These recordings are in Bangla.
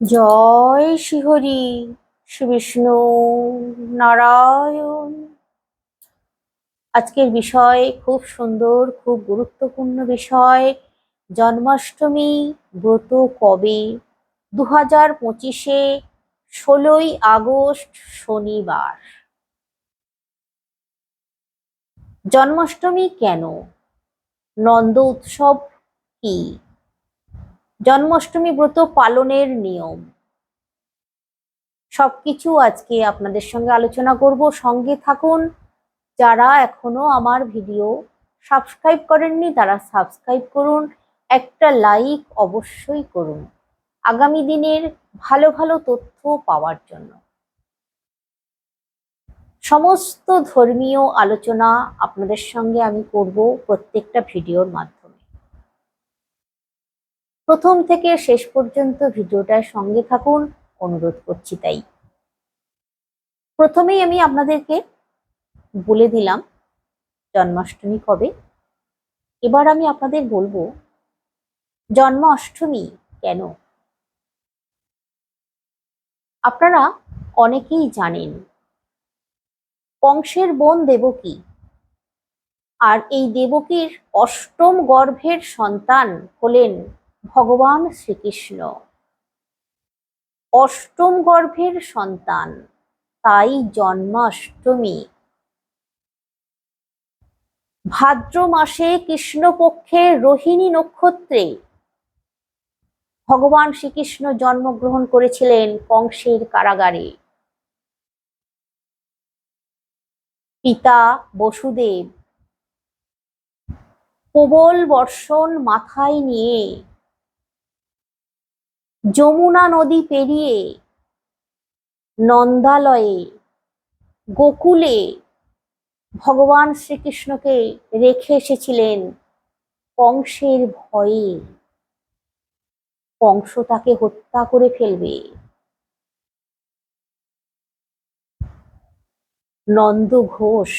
জয় শ্রীহরি শ্রী বিষ্ণু নারায়ণ। আজকের বিষয় খুব সুন্দর, খুব গুরুত্বপূর্ণ বিষয়, জন্মাষ্টমী ব্রত কবে? দু হাজার পঁচিশে ষোলোই আগস্ট শনিবার। জন্মাষ্টমী কেন? নন্দ উৎসব কি? জন্মাষ্টমী ব্রত পালনের নিয়ম। সবকিছু আজকে আপনাদের সঙ্গে আলোচনা করব। সঙ্গে থাকুন, যারা এখনও আমার ভিডিও সাবস্ক্রাইব করেননি, তারা সাবস্ক্রাইব করুন, একটা লাইক অবশ্যই করুন। আগামী দিনের ভালো ভালো তথ্য পাওয়ার জন্য। সমস্ত ধর্মীয় আলোচনা আপনাদের সঙ্গে আমি করব প্রত্যেকটা ভিডিওর মাধ্যমে। প্রথম থেকে শেষ পর্যন্ত ভিডিওটার সঙ্গে থাকুন, অনুরোধ করছি তাই। প্রথমেই আমি আপনাদেরকে বলে দিলাম জন্মাষ্টমী কবে। এবার আমি আপনাদের বলব, জন্মাষ্টমী কেন? আপনারা অনেকেই জানেন, কংসের বোন দেবকী আর এই দেবকীর অষ্টম গর্ভের সন্তান হলেন ভগবান শ্রীকৃষ্ণ। অষ্টম গর্ভের সন্তান, তাই জন্মাষ্টমী। ভাদ্র মাসে কৃষ্ণপক্ষের রোহিণী নক্ষত্রে। ভগবান শ্রীকৃষ্ণ জন্মগ্রহণ করেছিলেন কংসের কারাগারে। পিতা বসুদেব। প্রবল বর্ষণ মাথায় নিয়ে যমুনা নদী পেরিয়ে নন্দালয়ে, গোকুলে ভগবান শ্রীকৃষ্ণকে রেখে এসেছিলেন কংসের ভয়ে। কংস তাকে হত্যা করে ফেলবে। নন্দ ঘোষ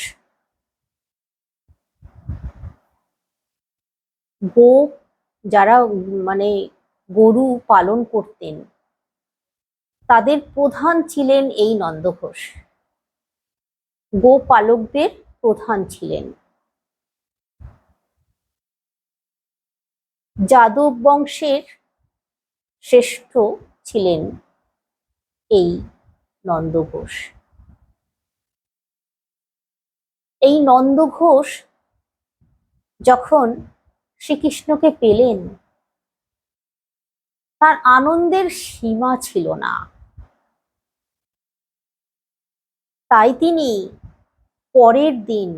গোপ যারা মানে গরু পালন করতেন। তাদের প্রধান ছিলেন এই নন্দঘোষ। গোপালকদের প্রধান ছিলেন। যাদব বংশের শ্রেষ্ঠ ছিলেন এই নন্দঘোষ। এই নন্দঘোষ যখন শ্রীকৃষ্ণকে পেলেন তার আনন্দের সীমা ছিল না। তাই তিনি পরের দিন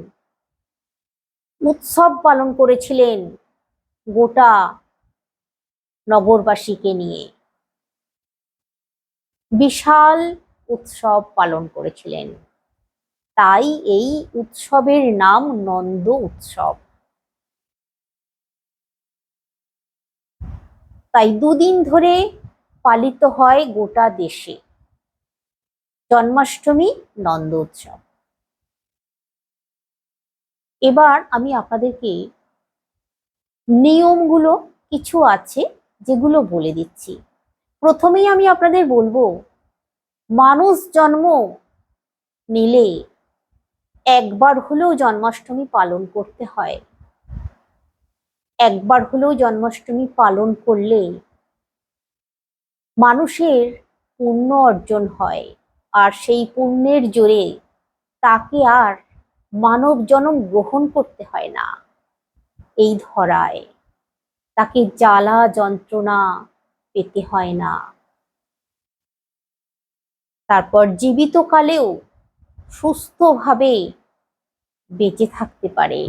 উৎসব পালন করেছিলেন গোটা নগরবাসীকে নিয়ে। বিশাল উৎসব পালন করেছিলেন। তাই এই উৎসবের নাম নন্দ উৎসব। তাই দুদিন ধরে পালিত হয় গোটা দেশে। জন্মাষ্টমী, নন্দ উৎসব। এবার আমি আপনাদেরকে নিয়মগুলো কিছু আছে যেগুলো বলে দিচ্ছি। প্রথমেই আমি আপনাদের বলব, মানুষ জন্ম নিলে একবার হলেও জন্মাষ্টমী পালন করতে হয়। একবার হলেও জন্মাষ্টমী পালন করলে মানুষের পুণ্য অর্জন হয়। আর সেই পুণ্যের জোরে তাকে আর মানব জনম গ্রহণ করতে হয় না। এই ধরায় তাকে জ্বালা যন্ত্রণা পেতে হয় না। তারপর জীবিতকালেও সুস্থভাবে বেঁচে থাকতে পারে।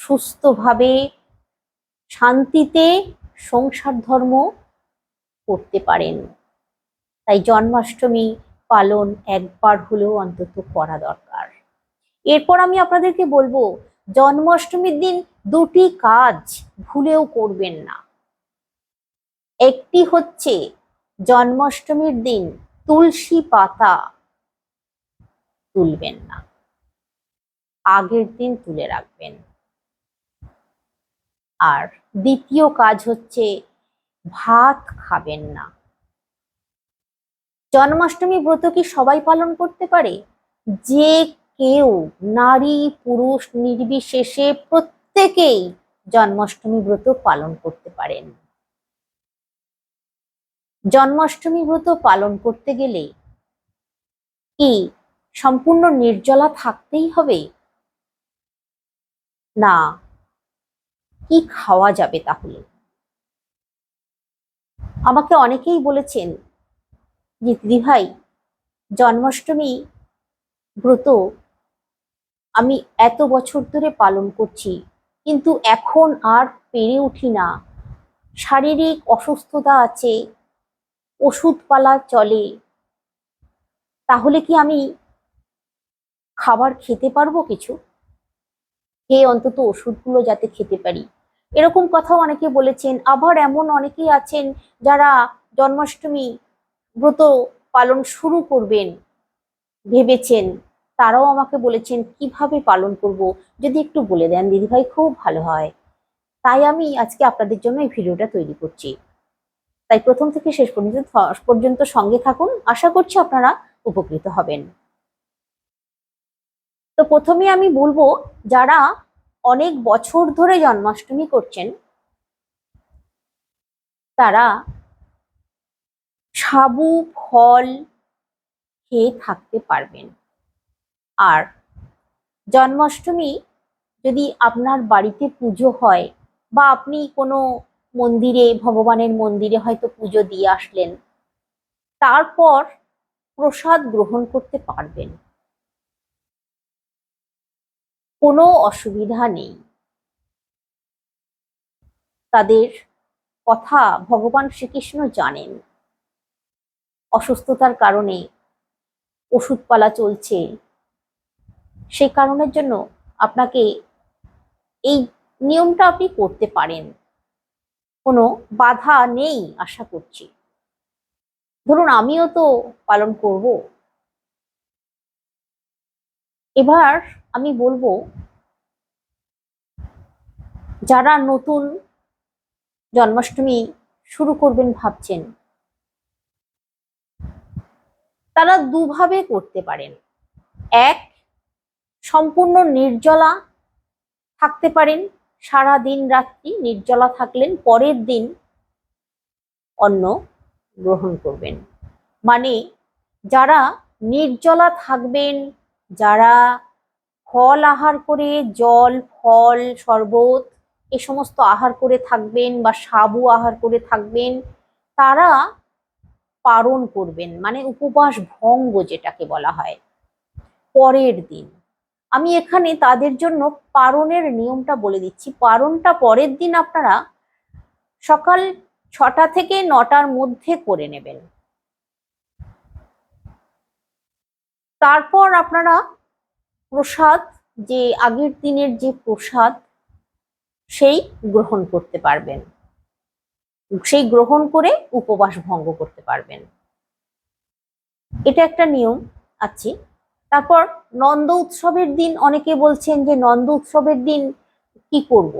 সুস্থভাবে শান্তিতে সংসার ধর্ম করতে পারেন। তাই জন্মাষ্টমী পালন একবার হলেও অন্তত করা দরকার। এরপর আমি আপনাদেরকে বলব, জন্মাষ্টমীর দিন দুটি কাজ ভুলেও করবেন না। একটি হচ্ছে জন্মাষ্টমীর দিন তুলসী পাতা তুলবেন না। আগের দিন তুলে রাখবেন। আর দ্বিতীয় কাজ হচ্ছে ভাত খাবেন না। জন্মাষ্টমী ব্রত কি সবাই পালন করতে পারে? যে কেউ নারী, পুরুষ, নির্বিশেষে প্রত্যেকেই জন্মাষ্টমী ব্রত পালন করতে পারেন। জন্মাষ্টমী ব্রত পালন করতে গেলে কি সম্পূর্ণ নির্জলা থাকতেই হবে? না কি খাওয়া যাবে তাহলে? আমাকে অনেকেই বলেছেন যে ভাই, জন্মাষ্টমী ব্রত আমি এত বছর ধরে পালন করছি, কিন্তু এখন আর পেরে উঠি না। শারীরিক অসুস্থতা আছে ওষুধপালা চলে, তাহলে কি আমি খাবার খেতে পারব কিছু? হে অন্তত ওষুধগুলো যাতে খেতে পারি। এরকম কথাও অনেকে বলেছেন। আবার এমন অনেকেই আছেন যারা জন্মাষ্টমী ব্রত পালন শুরু করবেন, ভেবেছেন। তারাও আমাকে বলেছেন, কীভাবে পালন করব? যদি একটু বলে দেন, দিদিভাই, খুব ভালো হয়। তাই আমি আজকে আপনাদের জন্য এই ভিডিওটা তৈরি করছি। তাই প্রথম থেকে শেষ পর্যন্ত পর্যন্ত সঙ্গে থাকুন। আশা করছি আপনারা উপকৃত হবেন। তো প্রথমে আমি বলব, যারা অনেক বছর ধরে জন্মাষ্টমী করছেন, তারা সাবু, ফল খেয়ে থাকতে পারবেন। আর জন্মাষ্টমী যদি আপনার বাড়িতে পুজো হয় বা আপনি কোনো মন্দিরে, ভগবানের মন্দিরে হয়তো পুজো দিয়ে আসলেন, তারপর প্রসাদ গ্রহণ করতে পারবেন। কোনো অসুবিধা নেই। তাদের কথা ভগবান শ্রীকৃষ্ণ জানেন। অসুস্থতার কারণে ওষুধপালা চলছে। সেই কারণের জন্য আপনাকে এই নিয়মটা আপনি করতে পারেন। কোনো বাধা নেই আশা করছি। ধরুন আমিও তো পালন করব। এবার আমি বলব, যারা নতুন জন্মাষ্টমী শুরু করবেন ভাবছেন, তারা দুভাবে করতে পারেন। এক, সম্পূর্ণ নির্জলা থাকতে পারেন, সারা দিন রাত্রি নির্জলা থাকলেন, পরের দিন অন্ন গ্রহণ করবেন। মানে যারা নির্জলা থাকবেন, যারা ফল আহার করে, জল, ফল, শরবত, এ সমস্ত আহার করে থাকবেন বা সাবু আহার করে থাকবেন, তারা পারণ করবেন মানে উপবাস ভঙ্গ যেটাকে বলা হয়। পরের দিন, আমি এখানে তাদের জন্য পারণের নিয়মটা বলে দিচ্ছি। পারণটা পরের দিন আপনারা সকাল ছটা থেকে নটার মধ্যে করে নেবেন। তারপর আপনারা প্রসাদ, যে আগের দিনের যে প্রসাদ, সেই গ্রহণ করতে পারবেন। সেই গ্রহণ করে উপবাস ভঙ্গ করতে পারবেন। এটা একটা নিয়ম আছে। তারপর নন্দ উৎসবের দিন অনেকে বলছেন যে নন্দ উৎসবের দিন কি করব।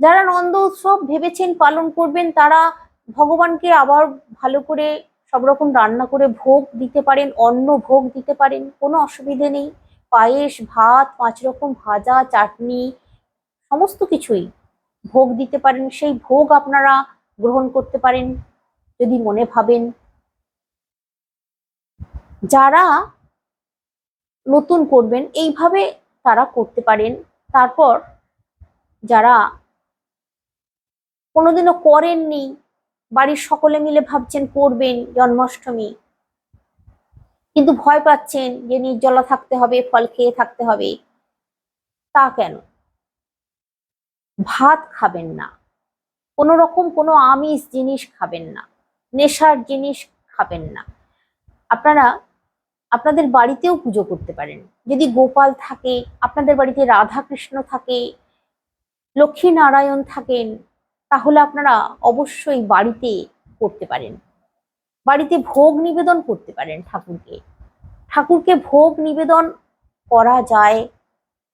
যারা নন্দ উৎসব ভেবেছেন পালন করবেন, তারা ভগবানকে আবার ভালো করে সব রকম রান্না করে ভোগ দিতে পারেন, অন্ন ভোগ দিতে পারেন, কোনো অসুবিধে নেই। পায়েস, ভাত, পাঁচ রকম ভাজা, চাটনি, সমস্ত কিছুই ভোগ দিতে পারেন। সেই ভোগ আপনারা গ্রহণ করতে পারেন, যদি মনে ভাবেন। যারা নতুন করবেন, এইভাবে তারা করতে পারেন। তারপর যারা কোনোদিনও করেননি, বাড়ির সকলে মিলে ভাবছেন করবেন জন্মাষ্টমী কিন্তু ভয় পাচ্ছেন যে নির্জলা থাকতে হবে, ফল খেয়ে থাকতে হবে। তা কেন? ভাত খাবেন না। কোনো রকম কোনো আমিষ জিনিস খাবেন না। নেশার জিনিস খাবেন না। আপনারা, আপনাদের বাড়িতেও পুজো করতে পারেন। যদি গোপাল থাকে, আপনাদের বাড়িতে রাধা কৃষ্ণ থাকে লক্ষ্মী নারায়ণ থাকেন, তাহলে আপনারা অবশ্যই বাড়িতে করতে পারেন। বাড়িতে ভোগ নিবেদন করতে পারেন ঠাকুরকে। ঠাকুরকে ভোগ নিবেদন করা যায়,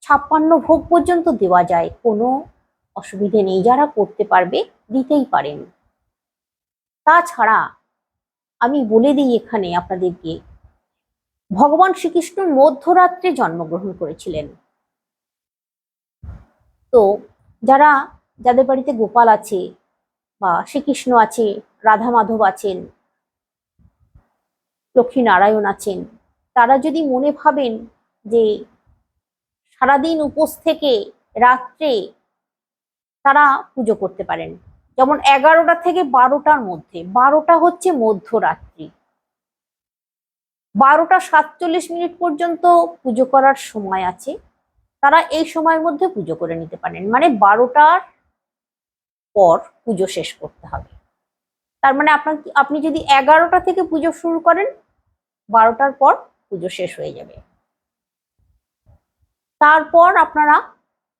ছাপ্পান্ন ভোগ পর্যন্ত দেওয়া যায়, কোনো অসুবিধে নেই, যারা করতে পারবে দিতেই পারেন। তাছাড়া আমি বলে দিই এখানে আপনাদেরকে, ভগবান শ্রীকৃষ্ণ মধ্যরাত্রে জন্মগ্রহণ করেছিলেন। তো যারা, যাদের বাড়িতে গোপাল আছে বা শ্রীকৃষ্ণ আছে রাধা মাধব আছেন লক্ষ্মী নারায়ণ আছেন। তারা যদি মনে ভাবেন যে সারাদিন উপোস থেকে রাত্রে তারা পুজো করতে পারেন। যেমন এগারোটা থেকে বারোটার মধ্যে। বারোটা হচ্ছে মধ্যরাত্রি। বারোটা সাতচল্লিশ মিনিট পর্যন্ত পুজো করার সময় আছে। তারা এই সময়ের মধ্যে পুজো করে নিতে পারেন। মানে বারোটার পর পুজো শেষ করতে হবে। তার মানে আপনার আপনি যদি এগারোটা থেকে পুজো শুরু করেন, বারোটার পর পুজো শেষ হয়ে যাবে। তারপর আপনারা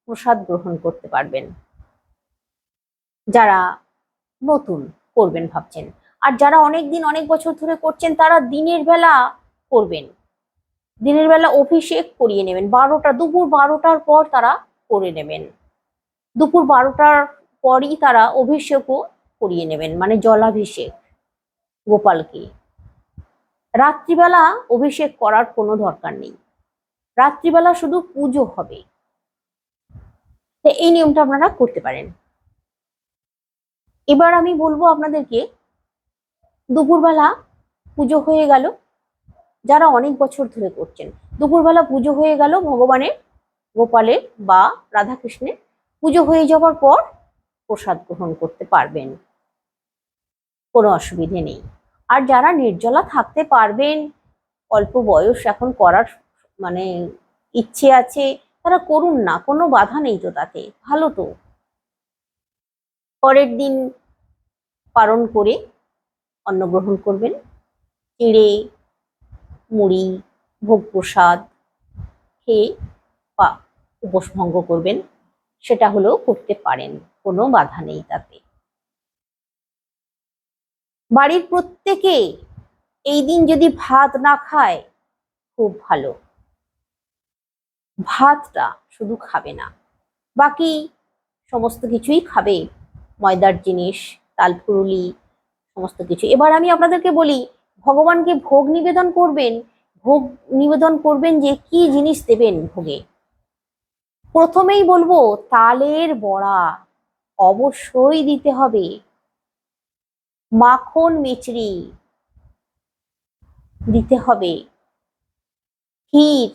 প্রসাদ গ্রহণ করতে পারবেন। যারা নতুন করবেন ভাবছেন, আর যারা অনেক দিন অনেক বছর ধরে করছেন, তারা দিনের বেলা করবেন। দিনের বেলা অভিষেক করিয়ে নেবেন। বারোটা, দুপুর বারোটার পর তারা করে নেবেন। দুপুর বারোটার পরই তারা অভিষেকও করিয়ে নেবেন মানে জলাভিষেক গোপালকে। রাত্রিবেলা অভিষেক করার কোনো দরকার নেই। রাত্রিবেলা শুধু পুজো হবে। এই নিয়মটা আপনারা করতে পারেন। এবার আমি বলব আপনাদেরকে, দুপুরবেলা পুজো হয়ে গেল। যারা অনেক বছর ধরে করছেন, দুপুরবেলা পুজো হয়ে গেল ভগবানের, গোপালের বা রাধাকৃষ্ণের। পুজো হয়ে যাওয়ার পর প্রসাদ গ্রহণ করতে পারবেন। কোনো অসুবিধে নেই। আর যারা নির্জলা থাকতে পারবেন, অল্প বয়স এখন করার মানে ইচ্ছে আছে, তারা করুন না, কোনো বাধা নেই তো তাতে, ভালো তো। পরের দিন পালন করে অন্ন গ্রহণ করবেন। চিড়ে, মুড়ি, ভোগ প্রসাদ খেয়ে বা উপোস ভঙ্গ করবেন, সেটা হলেও করতে পারেন, কোনো বাধা নেই তাতে। বাড়ির প্রত্যেকে এই দিন যদি ভাত না খায়, খুব ভালো। ভাতটা শুধু খাবে না, বাকি সমস্ত কিছুই খাবে ময়দার জিনিস তালফুরুলি সমস্ত কিছু। এবার আমি আপনাদেরকে বলি ভগবানকে ভোগ নিবেদন করবেন? ভোগ নিবেদন করবেন যে কি জিনিস দেবেন ভোগে? প্রথমেই বলব, তালের বড়া অবশ্যই দিতে হবে। মাখন মিচড়ি দিতে হবে। ক্ষীর,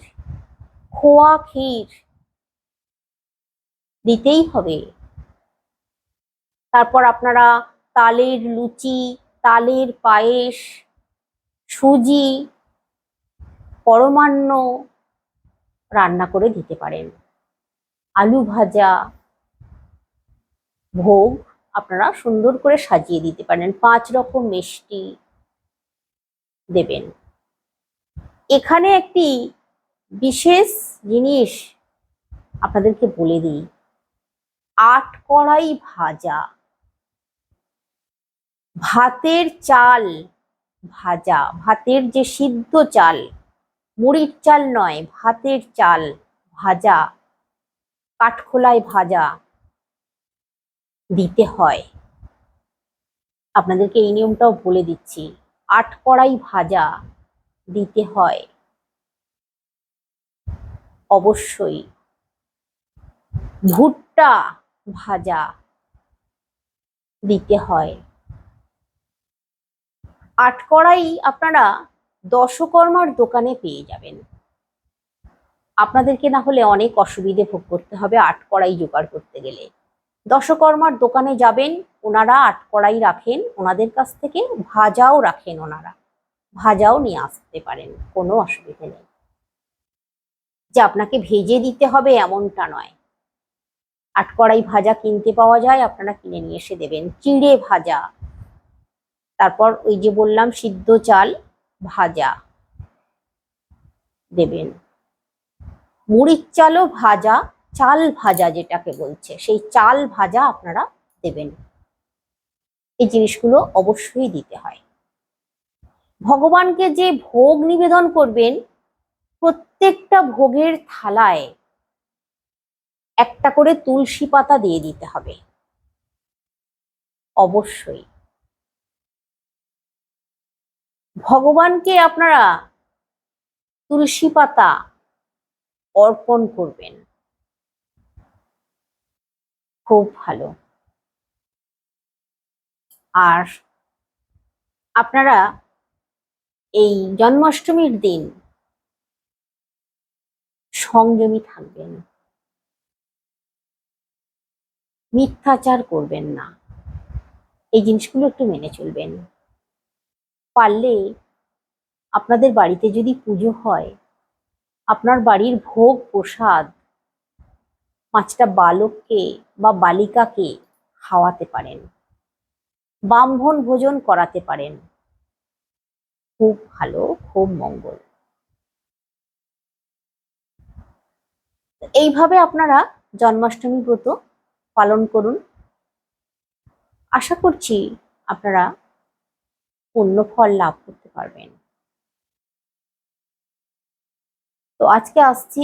খোয়া ক্ষীর দিতেই হবে। তারপর আপনারা তালের লুচি, তালের পায়েস, সুজি, পরমান্ন রান্না করে দিতে পারেন। আলু ভাজা, ভোগ আপনারা সুন্দর করে সাজিয়ে দিতে পারেন। পাঁচ রকম মিষ্টি দেবেন। এখানে একটি বিশেষ জিনিস আপনাদেরকে বলে দিই। আট কড়াই ভাজা। ভাতের চাল ভাজা। ভাতের যে সিদ্ধ চাল, মুড়ির চাল নয়, ভাতের চাল ভাজা, কাঠখোলায় ভাজা। দিতে হয়। আপনাদেরকে এই নিয়মটাও বলে দিচ্ছি। আট কড়াই ভাজা দিতে হয়। অবশ্যই। ভুট্টা ভাজা দিতে হয়। আট কড়াই আপনারা দশকর্মার দোকানে পেয়ে যাবেন। আপনাদেরকে না হলে অনেক অসুবিধে ভোগ করতে হবে আট কড়াই জোগাড় করতে গেলে। দশকর্মার দোকানে যাবেন, ওনারা আটকড়াই রাখেন, ওনাদের কাছ থেকে ভাজাও রাখেন ওনারা। ভাজাও নিয়ে আসতে পারেন, কোনো অসুবিধে নেই। যে আপনাকে ভেজে দিতে হবে এমনটা নয়। আটকড়াই ভাজা কিনতে পাওয়া যায়, আপনারা কিনে নিয়ে এসে দেবেন। চিড়ে ভাজা। তারপর ওই যে বললাম, সিদ্ধ চাল ভাজা দেবেন। মুড়ির চালও ভাজা চাল ভাজা যেটাকে বলছে, সেই চাল ভাজা আপনারা দেবেন। এই জিনিসগুলো অবশ্যই দিতে হয়। ভগবানকে যে ভোগ নিবেদন করবেন, প্রত্যেকটা ভোগের থালায় একটা করে তুলসী পাতা দিয়ে দিতে হবে। অবশ্যই। ভগবানকে আপনারা তুলসী পাতা অর্পণ করবেন। খুব ভালো। আর আপনারা এই জন্মাষ্টমীর দিন সংযমী থাকবেন। মিথ্যাচার করবেন না। এই জিনিসগুলো একটু মেনে চলবেন। পারলে আপনাদের বাড়িতে যদি পুজো হয়, আপনার বাড়ির ভোগ প্রসাদ পাঁচটা বালককে বা বালিকাকে খাওয়াতে পারেন। ব্রাহ্মণ ভোজন করাতে পারেন। খুব ভালো, খুব মঙ্গল। এইভাবে আপনারা জন্মাষ্টমী ব্রত পালন করুন। আশা করছি আপনারা পূর্ণ ফল লাভ করতে পারবেন। তো আজকে আসছি